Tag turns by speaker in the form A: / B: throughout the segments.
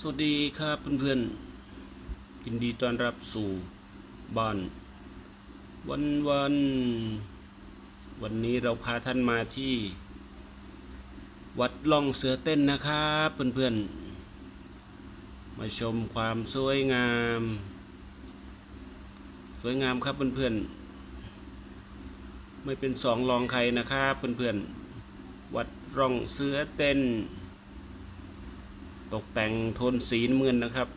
A: สวัสดีครับเพื่อนๆยินดีต้อนรับสู่บ้าน วันวันวันนี้เราพาท่านมาที่ วัดล่องเสือเต้นนะครับเพื่อนๆ มาชมความสวยงาม สวยงามครับเพื่อนๆ ไม่เป็นสองรองใครนะครับเพื่อนๆ วัดร่องเสือเต้น ตกแต่งโทนสีน้ำเงินนะครับ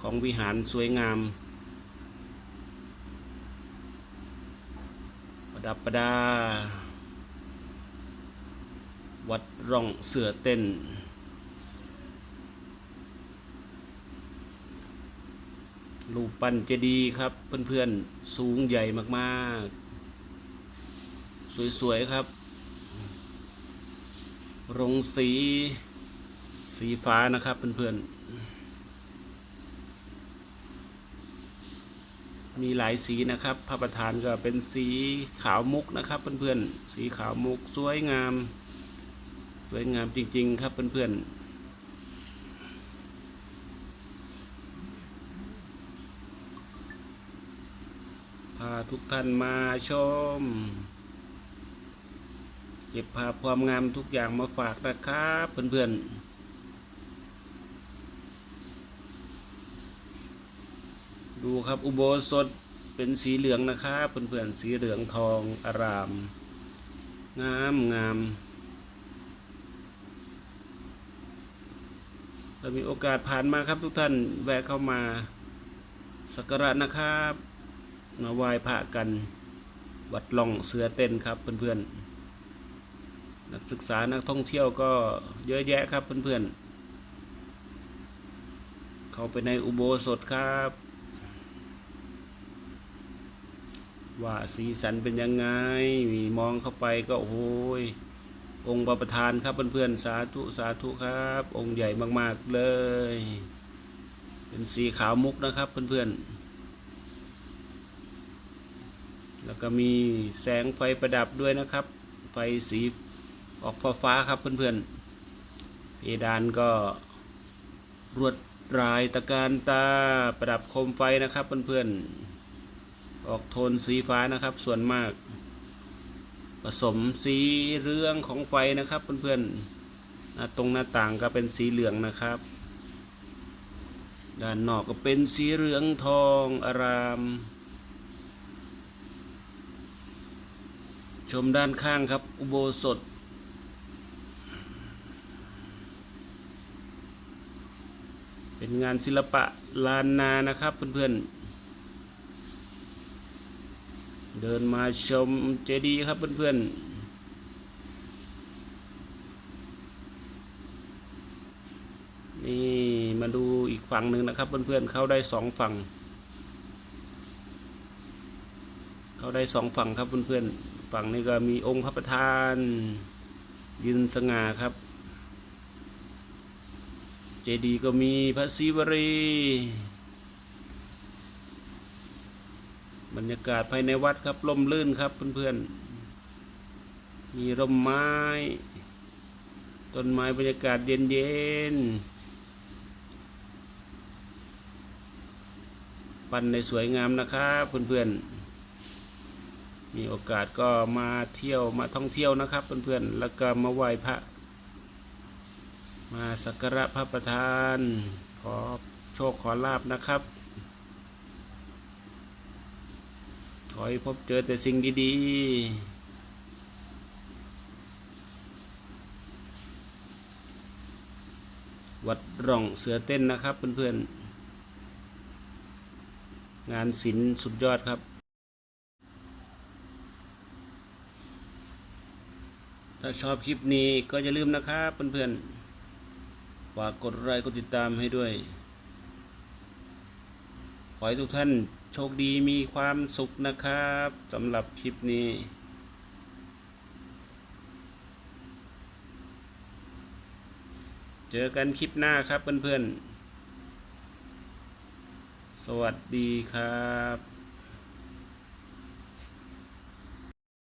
A: ของวิหารสวยงาม ประดับประดา วัดร่องเสือเต้น รูปปั้นเจดีย์ครับ เพื่อนๆ สูงใหญ่มากๆ สวย ๆ ครับรงสี สีฟ้านะครับเพื่อนๆ มีหลายสีนะครับพระประธานก็เป็นสีขาวมุกนะครับเพื่อนๆ สีขาวมุกสวยงาม สวยงามจริงๆครับเพื่อนๆพาทุกท่านมาชม เก็บภาพความงามทุกอย่างมาฝากนะครับเพื่อนๆ ดูครับอุโบสถเป็นสีเหลืองนะครับเพื่อนๆสีเหลืองทองอาราม งามงามเรามีโอกาสผ่านมาครับทุกท่านแวะเข้ามาสักการะนะครับมาไหว้พระกัน วัดล่องเสือเต้นครับเพื่อนๆนักศึกษานักท่องเที่ยวก็เยอะแยะครับเพื่อนๆเข้าไปในอุโบสถครับ ว่าสีสันเป็นยังไงมีมองเข้าไปก็โอ้โหยองค์ประประธานครับเพื่อนๆสาธุสาธุครับ องค์ใหญ่มากๆเลย เป็นสีขาวมุกนะครับเพื่อนๆแล้วก็มีแสงไฟประดับด้วยนะครับ ไฟสีออกฟ้าฟ้าครับเพื่อนๆเพดานก็รวดลายตะการตาประดับโคมไฟนะครับเพื่อนๆ ออกโทนสีฟ้านะครับ ส่วนมาก ผสมสีเรืองของไฟนะครับ เพื่อนๆหน้าตรงหน้าต่างก็เป็นสีเหลืองนะครับ ด้านนอกก็เป็นสีเหลืองทองอาราม ชมด้านข้างครับ อุโบสถเป็นงานศิลปะลานนานะครับเพื่อนๆ เดินมาชมเจดีย์ครับเพื่อนๆ นี่มาดูอีกฝั่งหนึ่งนะครับเพื่อนๆ เข้าได้สองฝั่ง เข้าได้สองฝั่งครับเพื่อนๆ ฝั่งนี้ก็มีองค์พระประธาน ยืนสง่าครับ เจดีย์ก็มีพระศิวรี บรรยากาศภายในวัดครับร่มรื่นครับเพื่อนๆ มีร่มไม้ ต้นไม้บรรยากาศเย็นๆ ปั้นในสวยงามนะครับเพื่อนๆ มีโอกาสก็มาเที่ยวมาท่องเที่ยวนะครับเพื่อนๆ แล้วก็มาไหว้พระ มาสักการะพระประธาน ขอโชคขอลาบนะครับ ขอให้พบเจอแต่สิ่งดีๆวัดร่องเสือเต้นนะครับเพื่อนๆ งานศิลป์สุดยอดครับ ถ้าชอบคลิปนี้ก็อย่าลืมนะครับเพื่อนๆ ฝากกดไลค์กดติดตามให้ด้วย ขอให้ทุกท่าน โชคดีมีความสุขนะครับสำหรับคลิปนี้เจอกันคลิปหน้าครับเพื่อนๆ สวัสดีครับ